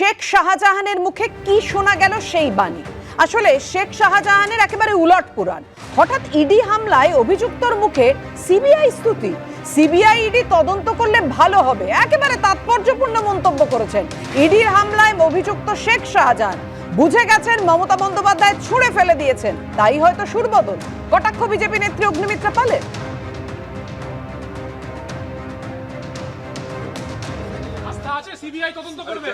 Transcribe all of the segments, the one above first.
শেখ শাহজাহানের মুখে কি শোনা গেল সেই বাণী? আসলে শেখ শাহজাহানের একেবারে উলট পুরাণ। হঠাৎ ইডি হামলায় অভিযুক্তর মুখে সিবিআই স্তুতি। সিবিআই ইডি তদন্ত করলে ভালো হবে। একেবারে তাৎপর্যপূর্ণ মন্তব্য করেছেন ইডির হামলায় অভিযুক্ত শেখ শাহজাহান। বুঝে গেছেন মমতা বন্দ্যোপাধ্যায় ছুঁড়ে ফেলে দিয়েছেন। তাই হয়তো সুরবদল। কটাক্ষ বিজেপি নেত্রী অগ্নিমিত্রা পালের আস্থা আছে সিবিআই তদন্ত করবে।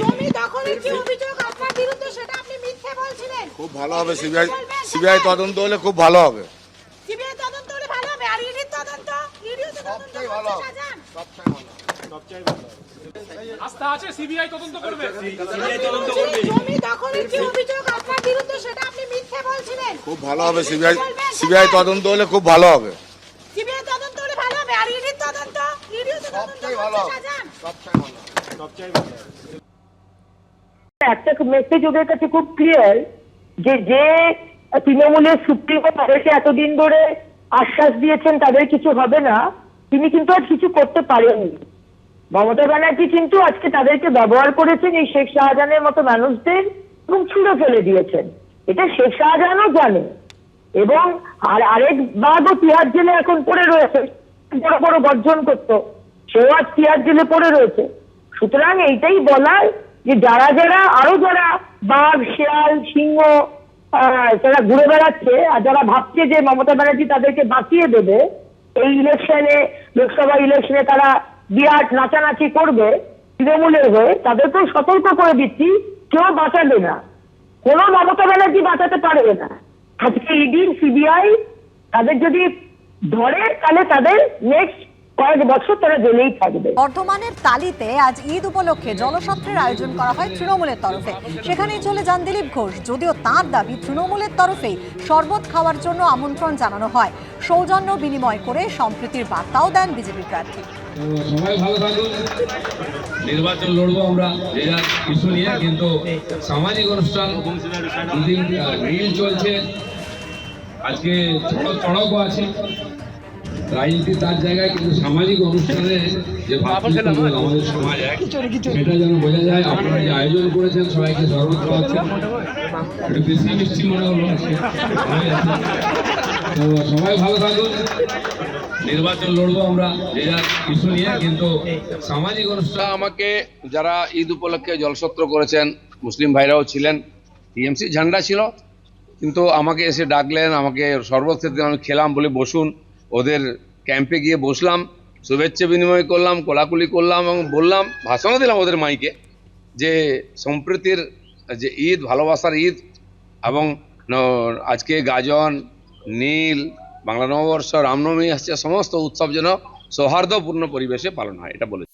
জমি দখলের যে অভিযোগ আপনার বিরুদ্ধে সেটা আপনি মিথ্যে বলছিলেন? খুব ভালো হবে সিবিআই সিবিআই তদন্ত হলে খুব ভালো হবে। সিবিআই তদন্ত হলে ভালো হবে আর ইডির তদন্ত ইডিও তো তদন্ত সবটাই ভালো হবে। শাহজাহান আস্থা আছে সিবিআই তদন্ত করবে। জমি দখলের যে অভিযোগ আপনার বিরুদ্ধে সেটা আপনি মিথ্যে বলছিলেন? খুব ভালো হবে সিবিআই সিবিআই তদন্ত হলে খুব ভালো হবে। সিবিআই তদন্ত হলে ভালো হবে আর ইডির তদন্ত ইডিও তো তদন্ত সবটাই ভালো একটা মেসেজ ওদের কাছে খুব ক্লিয়ার যে যে তৃণমূলের সুপ্রিমো তাদেরকে এতদিন ধরে আশ্বাস দিয়েছেন তাদের কিছু হবে না, তিনি কিন্তু আর কিছু করতে পারেননি। মমতা ব্যানার্জি কিন্তু আজকে তাদেরকে ব্যবহার করেছেন এই শেখ শাহজাহানের মতো মানুষদের এবং ছুঁড়ে ফেলে দিয়েছেন। এটা শেখ শাহজাহানও জানে। এবং আর আরেক বাঘও তিহার জেলে এখন পড়ে রয়েছে, বড় বড় গর্জন করতো। সেও আজ তিহার জেলে পড়ে রয়েছে। সুতরাং এইটাই বলার যে যারা যারা, আরও যারা বাঘ, শিয়াল, সিংহ যারা ঘুরে বেড়াচ্ছে আর যারা ভাবছে যে মমতা ব্যানার্জি তাদেরকে বাঁচিয়ে দেবে, এই ইলেকশনে, লোকসভা ইলেকশনে তারা বিরাট নাচানাচি করবে, তৃণমূলের হয়ে, তাদেরকেও সতর্ক করে দিচ্ছি, কেউ বাঁচাবে না। কোনো মমতা ব্যানার্জি বাঁচাতে পারবে না। আজকে ইডি, সিবিআই তাদের যদি ধরে, তাহলে তাদের নেক্সট কয়েক বছর তারা জেলেই থাকবে। বর্ধমানের তালিতে আজ ঈদ উপলক্ষে জলসত্রের আয়োজন করা হয় তৃণমূলের তরফে। সেখানেই চলে যান দিলীপ ঘোষ যদিও তার দাবি তৃণমূলের তরফেই শরবত খাওয়ার জন্য আমন্ত্রণ জানানো হয়। সৌজন্য বিনিময় করে সম্প্রীতির বার্তাও দেন বিজেপি প্রার্থী। সবাই ভালো থাকুন। নির্বাচন লড়বো আমরা যে যার ইস্যু নিয়ে কিন্তু সামাজিক অনুষ্ঠান দুদিন রিল চলছে। আজকে চড়ক চড়কও আছে। রাজনীতি তার জায়গায় কিন্তু সামাজিক অনুষ্ঠানে যে আমাদের সমাজ সেটা যেন বোঝা যায় আপনারা যে আয়োজন করেছেন সবাইকে শরবত খাওয়াচ্ছেন একটু বেশি মিষ্টি মনে হলো তো সবাই ভালো থাকুন। নির্বাচন লড়বো আমরা যে যার ইস্যু নিয়ে কিন্তু সামাজিক অনুষ্ঠান আমাকে যারা ঈদ উপলক্ষে জলসত্র করেছেন মুসলিম ভাইরাও ছিলেন টিএমসি ঝান্ডা ছিল কিন্তু আমাকে এসে ডাকলেন আমাকে শরবত খেতে আমি খেলাম বলে বসুন। ওদের ক্যাম্পে গিয়ে বসলাম, শুভেচ্ছা বিনিময় করলাম, কোলাকুলি করলাম এবং বললাম, ভাষণও দিলাম ওদের মাইকে যে সম্প্রীতির যে ঈদ, ভালোবাসার ঈদ এবং আজকে গাজন, নীল, বাংলা নববর্ষ, রামনবমী আসছে সমস্ত উৎসব যেন সৌহার্দ্যপূর্ণ পরিবেশে পালন হয়, এটা বলে